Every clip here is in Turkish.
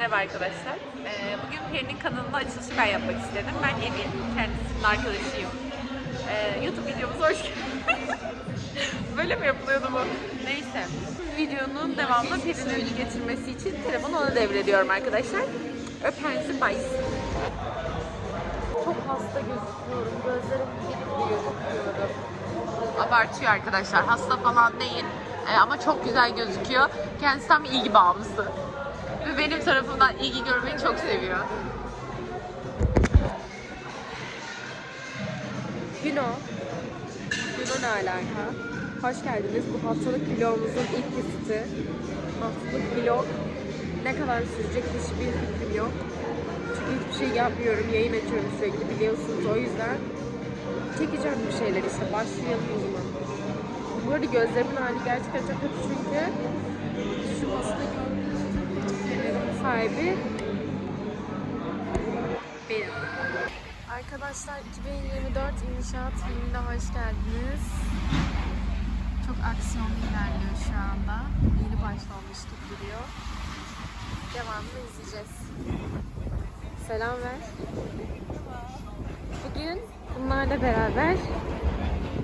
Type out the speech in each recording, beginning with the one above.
Merhaba arkadaşlar. Ee, bugün Peri'nin kanalında açılışı ben yapmak istedim. Ben Evin, kendisinin arkadaşıyım. Ee, YouTube videomuza hoş geldiniz. Böyle mi yapılıyordu bu? Neyse. Videonun devamında Peri'nin getirmesi için telefonu ona devrediyorum arkadaşlar. Öpensi bays. Çok hasta gözüküyorum. Gözlerim gibi gözüküyorum. Abartıyor arkadaşlar. Hasta falan değil. Ee, ama çok güzel gözüküyor. Kendisi tam ilgi bağımlısı. Ve benim tarafımdan ilgi görmeyi çok seviyor. Güno. Güno ne alaka? Hoş geldiniz. Bu haftalık vlogumuzun ilk kesiti. Haftalık vlog ne kadar sürecek hiçbir fikrim yok. Çünkü hiçbir şey yapmıyorum. Yayın açıyorum sürekli biliyorsunuz. O yüzden çekeceğim bir şeyler işte. Başlayalım o zaman. Bu arada gözlerimin hali gerçekten çok kötü çünkü şu hasta gördüğünüz sahibi benim. Arkadaşlar 2024 inşaat filmine hoş geldiniz. Çok aksiyonlu ilerliyor şu anda. Yeni başlanmış gibi duruyor. Devamını izleyeceğiz. Selam ver. Bugün bunlarla beraber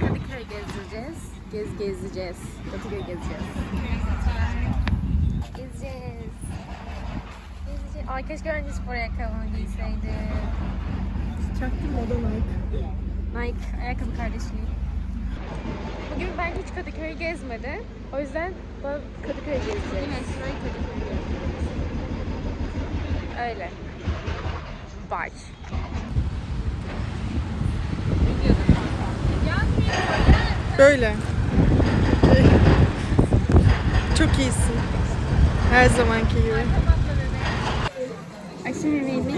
Kadıköy gezdireceğiz. Gez gezeceğiz. Kadıköy gezeceğiz. Gezeceğiz. Gezeceğiz. Ay keşke önce spor ayakkabımı giyseydim. Çaktım o da Nike. Nike ayakkabı kardeşliği. Bugün ben hiç Kadıköy'ü gezmedi. O yüzden bana Kadıköy'ü gezeceğiz. Evet, Öyle. Bye. Böyle. Çok iyisin. Her zamanki gibi. Akşam yemeğimiz.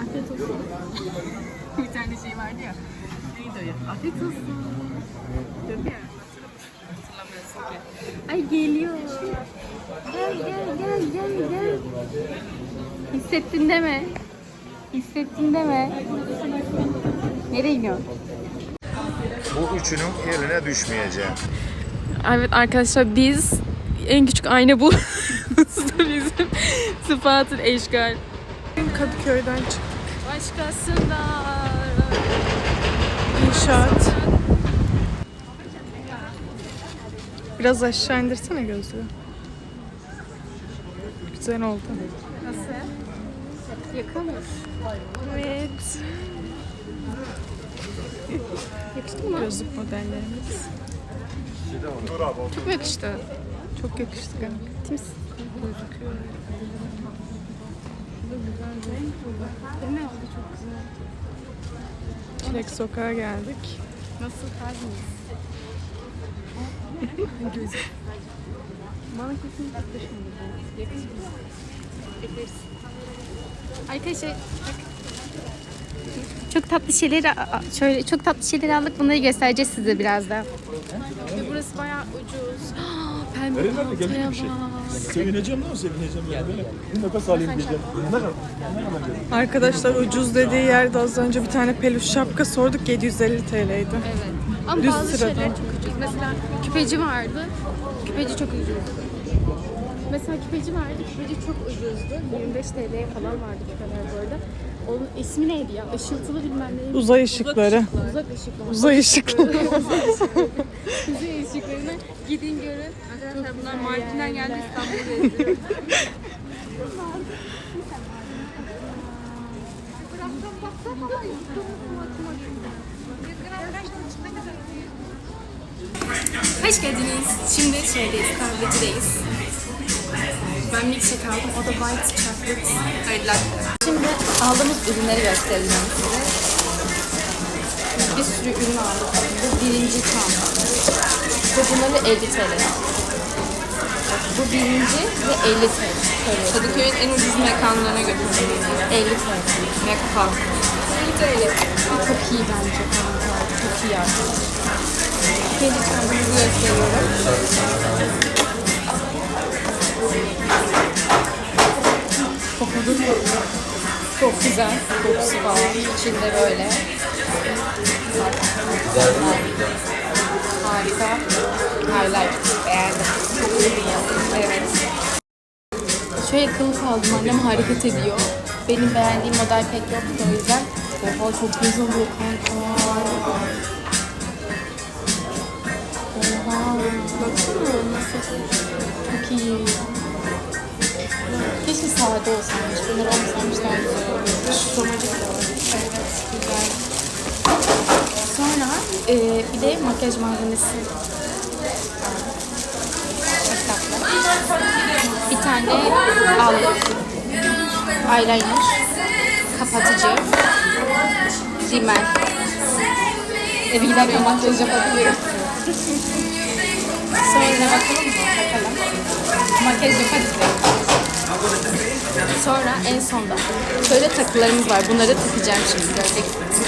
Afiyet olsun. Bir tane şey vardı ya. Neydi o ya? Afiyet olsun. Diyordu ya. Hatırlamıyorsun ki. Ay geliyor. Gel gel gel gel gel. Hissettin deme. Hissettin deme. Nereye gidiyorsun? Bu üçünün eline düşmeyeceğim. Evet arkadaşlar biz en küçük ayna bu. bizim sıfatın eşgal. Kadıköy'den çık. Başkasında. İnşaat. Biraz aşağı indirsene gözlüğü. Güzel oldu. Nasıl? Yakılmış. Evet. Yakıştı mı? Gözlük modellerimiz. Çok yakıştı? Çok yakıştı galiba. Temiz gözüküyor. Da çok güzel. Çilek sokağa geldik. Nasıl kalbiniz? Gözü. Bana kesinlikle yakışmadı bu. Yakışmıyor. Yaparız. Arkadaşlar. Çok tatlı şeyleri şöyle çok tatlı şeyleri aldık. Bunları göstereceğiz size birazdan. Ve burası bayağı ucuz. Pembe paltoya bak. Sevineceğim lan sevineceğim yani böyle. Bir nefes alayım diyeceğim. Ne kadar? Ne kadar geldi? Arkadaşlar ucuz dediği yerde az önce bir tane peluş şapka sorduk 750 TL'ydi. Evet. Ama Düz bazı sıradan. şeyler çok ucuz. Mesela küpeci vardı. Küpeci çok ucuz. Mesela küpeci vardı. Küpeci çok ucuzdu. 25 TL'ye falan vardı küpeler bu arada. Onun ismi neydi ya? Işıltılı bilmem ne. Uzay ışıkları. Uzak ışıklı. Uzay ışıkları. Uzay ışıklarına gidin görün. Arkadaşlar bunlar Mardin'den geldi İstanbul'da geziyor. Hoş geldiniz. Şimdi şeydeyiz, kahvecideyiz. Ben milkshake aldım. O da white chocolate latte. Şimdi aldığımız ürünleri göstereceğim size. Bir sürü ürün aldık. Bu birinci çanta. Ve bunları 50 TL aldık. Bu birinci ve 50 TL. Kadıköy'ün en ucuz mekanlarına götürdüm. 50 TL. Mekka. 50 TL. Çok iyi bence kanka. Çok iyi arkadaşlar. Kendi çantamızı gösteriyorum. Çok güzel. Kokusu falan. İçinde böyle. Bak. Harika. I like it. Beğendim. Evet. Şöyle kılıf aldım. Annem hareket ediyor. Benim beğendiğim model pek yoktu o yüzden. Oha çok güzel oluyor kanka. Oha. Baksana nasıl. Çok iyi. Keşke sade olsaymış. Bunlar olmasaymış daha güzel. Şu tomatik de var. Evet, güzel. Sonra e, bir de makyaj malzemesi. Çok. Bir tane aldık. Eyeliner. Kapatıcı. Rimel. Eve giderken makyaj yapabilirim. Sonra bakalım mı? Bakalım. Makyaj yaparız. Sonra en sonda şöyle takılarımız var. Bunları takacağım şimdi göreceksiniz.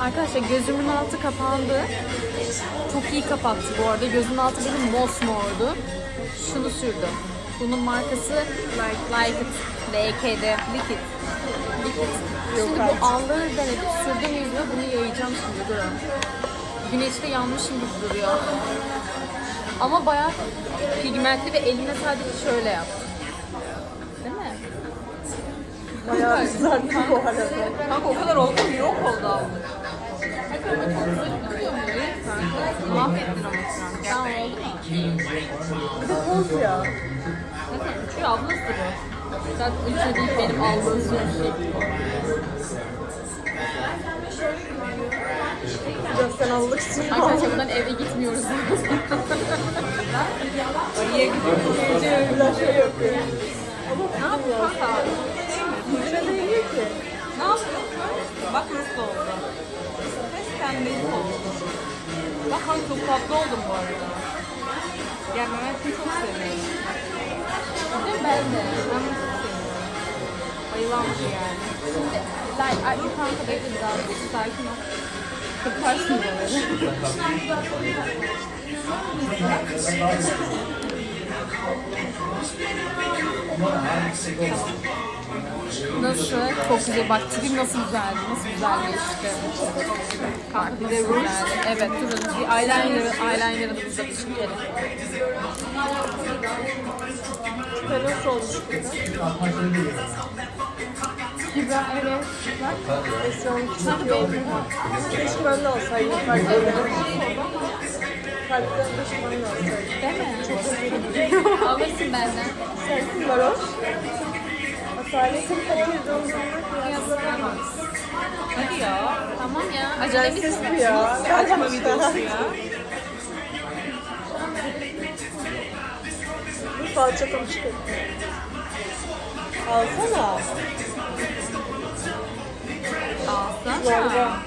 Arkadaşlar gözümün altı kapandı. Çok iyi kapattı bu arada. Gözümün altı benim mosmordu. Şunu sürdüm. Bunun markası Like, like It. LKD. Liquid. Liquid. Şimdi bu allığı denedim. Sürdüm yüzüme bunu yayacağım şimdi. Durun. Güneşte yanmışım gibi duruyor. Ama bayağı pigmentli ve elime sadece şöyle yaptım. Değil mi? Bayağı kızardı bu arada. Kanka o kadar oldu mu? Yok oldu aldık. Mahvettin ama an. Tamam oldu mu? Bir de toz ya. Zaten üçü abla sürü. Zaten üçü değil benim aldığım. Biraz sen allık sürüyor. Arkadaşlar bundan eve gitmiyoruz. Oraya gidiyoruz. Biraz şey yapıyor. Ne yapıyor kanka? Yüzüne değmiyor ki. Ne yapıyor? Bak nasıl oldu. Ses pembelik oldu. Bak kanka çok tatlı oldum bu arada. Yani Mehmet'i çok seviyorum. Değil mi? Ben de. Ben bunu çok seviyorum. Bayılanmış yani. Şimdi, like, ay, dur kanka bekle biraz. Sakin ol. Kırparsın böyle. Nasıl? Çok güzel. Bak tipim nasıl güzeldi. Nasıl güzelleşti. Kanka nasıl güzeldi. Evet durun. Bir eyeliner'ı eyeliner'ı da burada çekelim. Sen nasıl olmuş? Kübra evet. İyi oldu. Keşke ben de. Fark. Kalpten de alsaydım. Değil mi? Çok özledim. Alırsın benden. Sensin varoş. Asaletin fakir dondurmak Hadi ya. Tamam ya. Prenses Acelemiz bu ya. Açma videosu ya. Bu falçatamı çıkart. Alsana. Alsana. Zorba.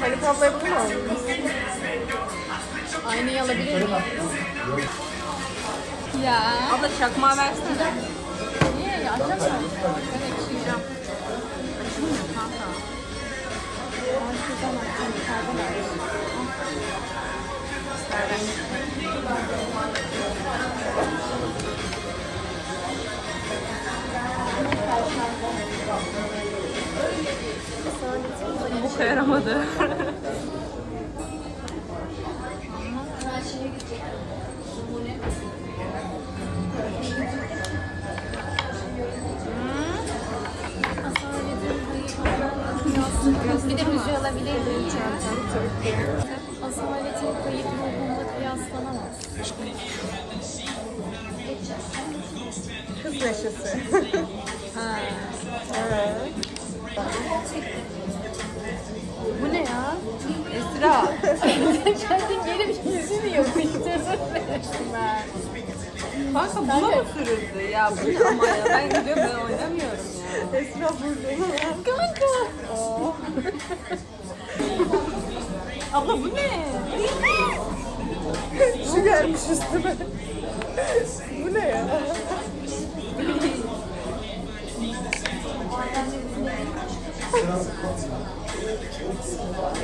Hani ablaya bunu mu aldınız? Aynayı alabilir miyim? Ya. Abla çakmağı versene. Niye ya? Açamıyorum. Ben ekşiyeceğim. Kanka. Şuradan açacağım. Yukarıdan açacağım. Bu yaramadı. Bir de müziği alabilir miyim? Asaletin kayıp ruhunda kıyaslanamaz. Kız neşesi. Ha. Evet. Bu ne ya? Esra. Kanka buna mı sürüldü ya? Bu ama ya? Ben gidiyorum ben oynamıyorum ya. Esra burada. Kanka. Abla bu ne? Şu gelmiş üstüme. Bu ne ya?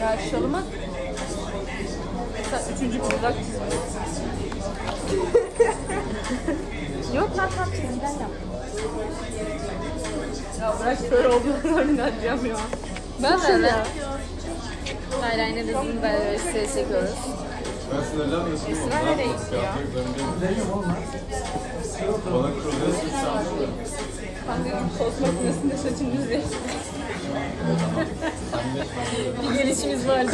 Ya şalıma sen üçüncü bardak çizmişsin. Yok lan tam çizgiden yaptım. Ya bırak şöyle olduğunu oynayacağım ya. Ben de öyle. Eyeliner bizim böyle ses çekiyoruz. Esra nereye gitti ya? Ben diyorum tost makinesinde saçını düzleyin. Bir gelişimiz var.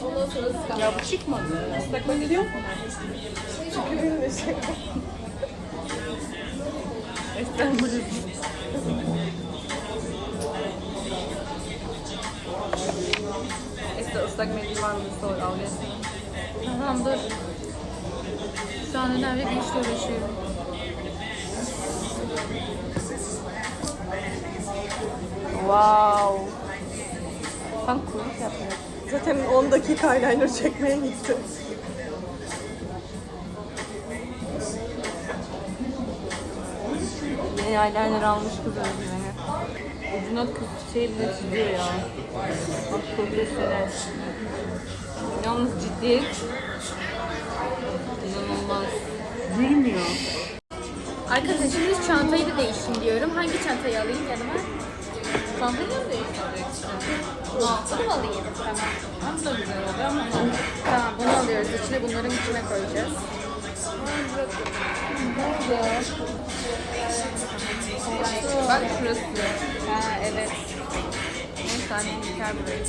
Sonra sıkalım. Ya bu çıkmadı. Islak mendil yok mu? Esra ıslak mendil var mı? Sor gelsin. Tamam dur. Şu an önemli bir işle uğraşıyorum. Wow. Sen kuyruk yapıyorsun. Zaten 10 dakika eyeliner çekmeye gitti. Yeni eyeliner almış kız özgüveni. Ucuna kız şey bile çiziyor ya. Bak profesyonel. Yalnız ciddiyet. İnanılmaz. Gülmüyor. Arkadaşlar şimdi çantayı da değişin diyorum. Hangi çantayı alayım yanıma? Çantayı da değiştireceksin. Bunu mu alayım? Tamam. Hem de güzel oluyor ama Tamam bunu alıyoruz. İçine bunların içine koyacağız. bak şurası. Ha evet. Annem yeter burayı.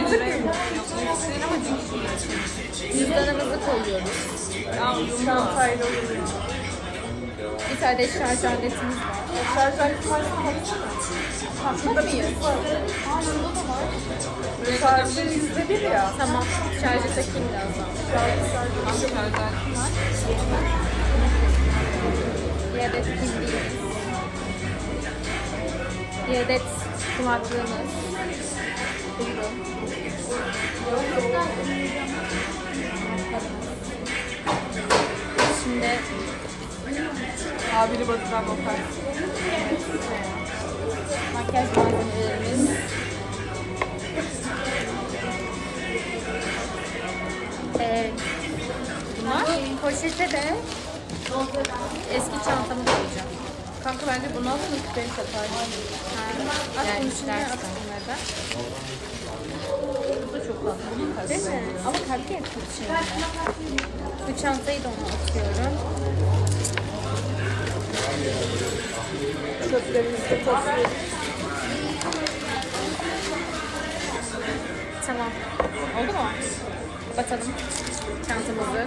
50 liraya yapmak istedim ama cinsiyet. Cüzdanımızı koyuyoruz. Çantayla uyuyor. Bir tane şarj aletimiz var. Şarj aleti var. Patlat mıyız? Şarjı yüzde bir ya. Tamam. Şarjı takayım birazdan. Hangi şarjaletim var? Bir adet kimliğimiz. Bir adet kulaklığımız. Buyurun. Şimdi Abini batıran bakar. makyaj malzemelerimiz. Evet. Bunlar poşete de eski çantamı koyacağım. Kanka bence bunu alın küpeni satar. At bunun içine at bunları da. Bu da çok tatlı. Değil mi? Ama kalp yer şimdi. Bu çantayı da ona atıyorum. Çöplerimizi topluyoruz. Tamam. Oldu mu? Batalım çantamızı.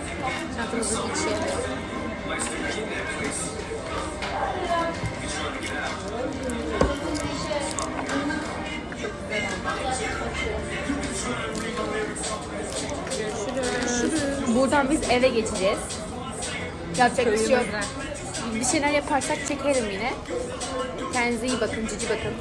Çantamızın içi. Görüşürüz. Buradan biz eve geçeceğiz. Yapacak bir şey yok. Bir şeyler yaparsak çekerim yine. Kendinize iyi bakın, cici bakın.